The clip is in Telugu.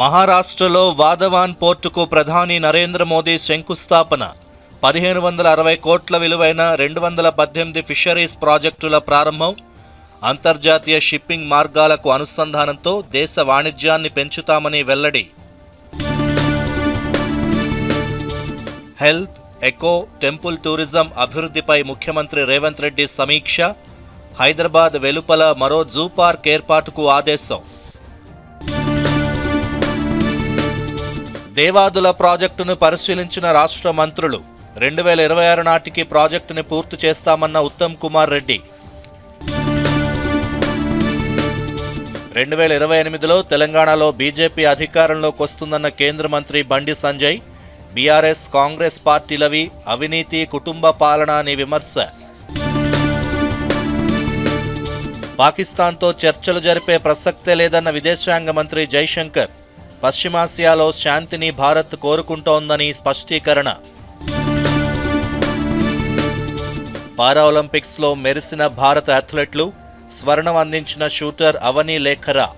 మహారాష్ట్రలో వాధవాన్ పోర్టుకు ప్రధాని నరేంద్ర మోదీ శంకుస్థాపన. పదిహేను వందల అరవై కోట్ల విలువైన రెండు వందల పద్దెనిమిది ఫిషరీస్ ప్రాజెక్టుల ప్రారంభం అంతర్జాతీయ షిప్పింగ్ మార్గాలకు అనుసంధానంతో దేశ వాణిజ్యాన్ని పెంచుతామని వెల్లడి. హెల్త్ ఎకో టెంపుల్ టూరిజం అభివృద్ధిపై ముఖ్యమంత్రి రేవంత్ రెడ్డి సమీక్ష హైదరాబాద్ వెలుపల మరో జూ పార్క్ ఏర్పాటుకు ఆదేశం. దేవాదుల ప్రాజెక్టును పరిశీలించిన రాష్ట్ర మంత్రులు రెండు వేల ఇరవై ఆరు నాటికి ప్రాజెక్టుని పూర్తి చేస్తామన్న ఉత్తమ్ కుమార్ రెడ్డి. రెండు వేల ఇరవై ఎనిమిదిలో తెలంగాణలో బీజేపీ అధికారంలోకి వస్తుందన్న కేంద్ర మంత్రి బండి సంజయ్ బీఆర్ఎస్ కాంగ్రెస్ పార్టీలవి అవినీతి కుటుంబ పాలన అని విమర్శ. పాకిస్తాన్తో చర్చలు జరిపే ప్రసక్తే లేదన్న విదేశాంగ మంత్రి జైశంకర్ పశ్చిమాసియాలో శాంతిని భారత్ కోరుకుంటోందని స్పష్టీకరణ. పారాలింపిక్స్లో మెరిసిన భారత అథ్లెట్లు స్వర్ణం అందించిన షూటర్ అవనీ లేఖరా.